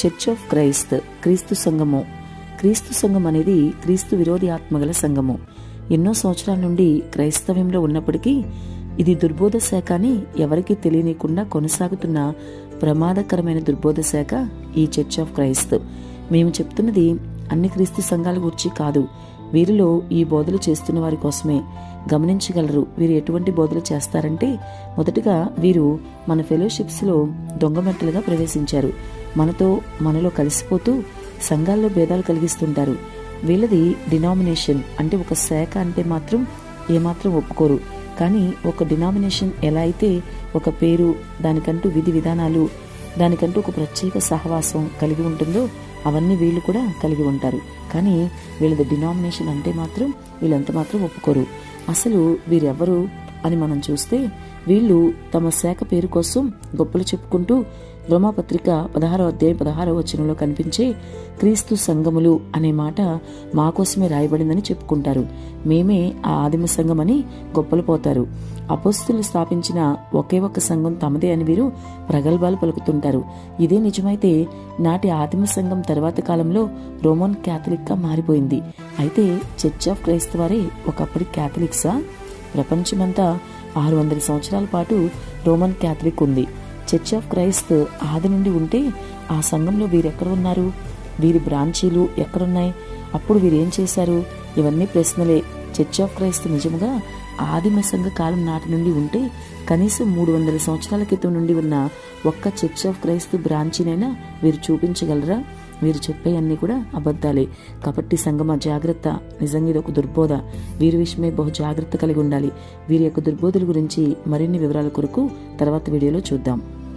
Church of Christ క్రీస్తు సంఘము. క్రీస్తు సంఘం అనేది క్రీస్తు విరోధి ఆత్మగల సంఘము. ఎన్నో సంవత్సరాల నుండి క్రైస్తవ్యంలో ఉన్నప్పటికీ ఇది దుర్బోధ శాఖ అని ఎవరికీ తెలియనీయకుండా కొనసాగుతున్న ప్రమాదకరమైన దుర్బోధ శాఖ ఈ చర్చ్ ఆఫ్ క్రైస్త్ మేము చెప్తున్నది అన్ని క్రీస్తు సంఘాల గురించి కాదు. వీరిలో ఈ బోధలు చేస్తున్న వారి కోసమే గమనించగలరు. వీరు ఎటువంటి బోధలు చేస్తారంటే మొదటగా వీరు మన ఫెలోషిప్స్లో దొంగమెట్టలుగా ప్రవేశించారు. మనతో మనలో కలిసిపోతూ సంఘాల్లో భేదాలు కలిగిస్తుంటారు. వీళ్ళది డినామినేషన్ అంటే ఒక శాఖ అంటే మాత్రం ఏమాత్రం ఒప్పుకోరు. కానీ ఒక డినామినేషన్ ఎలా అయితే ఒక పేరు దానికంటూ విధి విధానాలు దానికంటూ ఒక ప్రత్యేక సహవాసం కలిగి ఉంటుందో అవన్నీ వీళ్ళు కూడా కలిగి ఉంటారు. కానీ వీళ్ళది డినామినేషన్ అంటే మాత్రం వీళ్ళంత మాత్రం ఒప్పుకోరు. అసలు వీరెవరు అని మనం చూస్తే వీళ్ళు తమ శాఖ పేరు కోసం గొప్పలు చెప్పుకుంటూ రోమాపత్రిక పదహారో అధ్యాయం పదహారో వచనంలో కనిపించే క్రీస్తు సంఘములు అనే మాట మా కోసమే రాయబడిందని చెప్పుకుంటారు. మేమే ఆ ఆదిమ సంఘం అని గొప్పలు పోతారు. అపోస్తులు స్థాపించిన ఒకే ఒక్క సంఘం తమదే అని వీరు ప్రగల్భాలు పలుకుతుంటారు. ఇదే నిజమైతే నాటి ఆదిమ సంఘం తర్వాత కాలంలో రోమన్ క్యాథలిక్గా మారిపోయింది. అయితే చర్చ్ ఆఫ్ క్రైస్తవారే ఒకప్పటి క్యాథలిక్సా? ప్రపంచమంతా ఆరు వందల సంవత్సరాల పాటు రోమన్ క్యాథలిక్ ఉంది. చర్చ్ ఆఫ్ క్రైస్త్ ఆది నుండి ఉంటే ఆ సంఘంలో వీరెక్కడ ఉన్నారు? వీరి బ్రాంచీలు ఎక్కడున్నాయి? అప్పుడు వీరేం చేశారు? ఇవన్నీ ప్రశ్నలే. చర్చ్ ఆఫ్ క్రైస్త్ నిజముగా ఆదిమ సంఘ కాలం నాటి నుండి ఉంటే కనీసం మూడు వందల సంవత్సరాల క్రితం నుండి ఉన్న ఒక్క చర్చ్ ఆఫ్ క్రైస్త్ బ్రాంచీనైనా వీరు చూపించగలరా? వీరు చెప్పే అన్ని కూడా అబద్ధాలే. కాబట్టి సంగమ జాగ్రత్త. నిజంగా ఇది ఒక దుర్బోధ. వీరి విషయమే బహు జాగ్రత్త కలిగి ఉండాలి. వీరి యొక్క దుర్బోధుల గురించి మరిన్ని వివరాల కొరకు తర్వాత వీడియోలో చూద్దాం.